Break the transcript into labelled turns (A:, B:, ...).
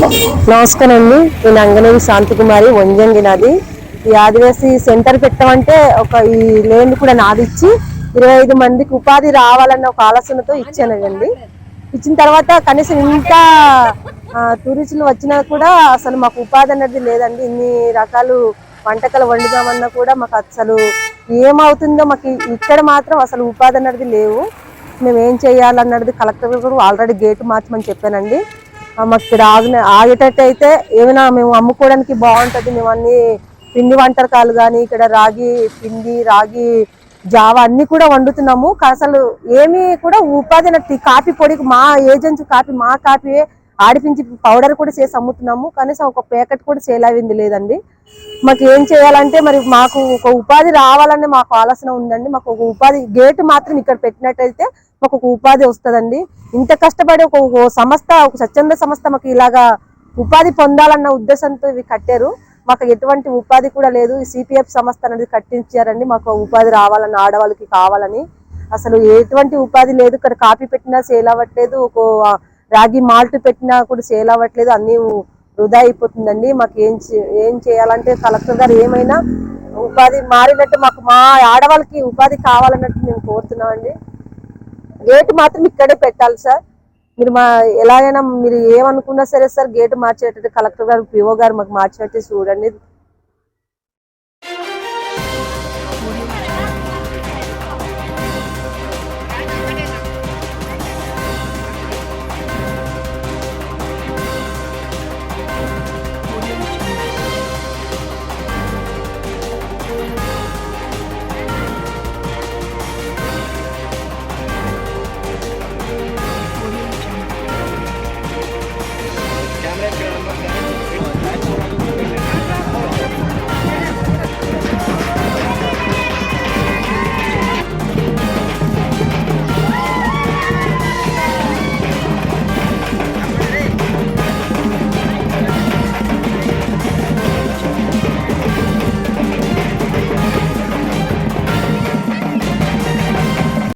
A: నమస్కారం అండి నేను అంగనేవి శాంతికుమారి వంజంగి నాది ఈ ఆదివాసీ సెంటర్ పెట్టామంటే ఒక ఈ లేన్ కూడా నాది ఇచ్చి ఇరవై ఐదు మందికి ఉపాధి రావాలన్న ఒక ఆలోచనతో ఇచ్చానండి. ఇచ్చిన తర్వాత కనీసం ఇంత టూరిస్టులు వచ్చినా కూడా అసలు మాకు ఉపాధి అనేది లేదండి. ఇన్ని రకాలు వంటకాలు వండుదామన్నా కూడా మాకు అసలు ఏమవుతుందో మాకు ఇక్కడ మాత్రం అసలు ఉపాధి అనేది లేవు. మేము ఏం చేయాలన్నది కలెక్టర్ గారు ఆల్రెడీ గేట్ మార్చమని చెప్పానండి. మాకు ఇక్కడ ఆగిన ఆగేటట్టు అయితే ఏమైనా మేము అమ్ముకోవడానికి బాగుంటుంది. మేము అన్ని పిండి వంటకాలు కానీ ఇక్కడ రాగి పిండి రాగి జావా అన్ని కూడా వండుతున్నాము. అసలు ఏమీ కూడా ఉపాధి అనేది కాఫీ పొడికి మా ఏజెన్సీ కాఫీ మా కాఫీ ఆడిపించి పౌడర్ కూడా చేసి అమ్ముతున్నాము. కనీసం ఒక ప్యాకెట్ కూడా సేల్ అయింది లేదండి. మాకు ఏం చేయాలంటే మరి మాకు ఒక ఉపాధి రావాలని మాకు ఆలోచన ఉందండి. మాకు ఒక ఉపాధి గేట్ మాత్రం ఇక్కడ పెట్టినట్టయితే మాకు ఒక ఉపాధి వస్తుందండి. ఇంత కష్టపడి ఒక సంస్థ ఒక స్వచ్ఛంద సంస్థ మాకు ఇలాగా ఉపాధి పొందాలన్న ఉద్దేశంతో ఇవి కట్టారు. మాకు ఎటువంటి ఉపాధి కూడా లేదు. ఈ సిపిఎఫ్ సంస్థ అనేది కట్టించారండి. మాకు ఉపాధి రావాలని ఆడవాళ్ళకి కావాలని. అసలు ఎటువంటి ఉపాధి లేదు. ఇక్కడ కాపీ పెట్టినా సేల్ అవ్వట్లేదు. ఒక రాగి మాల్ట్ పెట్టినా కూడా సేల్ అవ్వట్లేదు అన్ని వృధా అయిపోతుందండి. మాకు ఏం చే- ఏం చేయాలంటే కలెక్టర్ గారు ఏమైనా ఉపాధి మారినట్టు మాకు మా ఆడవాళ్ళకి ఉపాధి కావాలన్నట్టు మేము కోరుతున్నామండి. గేట్ మాత్రం ఇక్కడే పెట్టాలి సార్. మీరు మా ఎలాగైనా మీరు ఏమనుకున్నా సరే సార్ గేట్ మార్చేటట్టు కలెక్టర్ గారు పిఓ గారు మాకు మార్చేటట్టు చూడండి.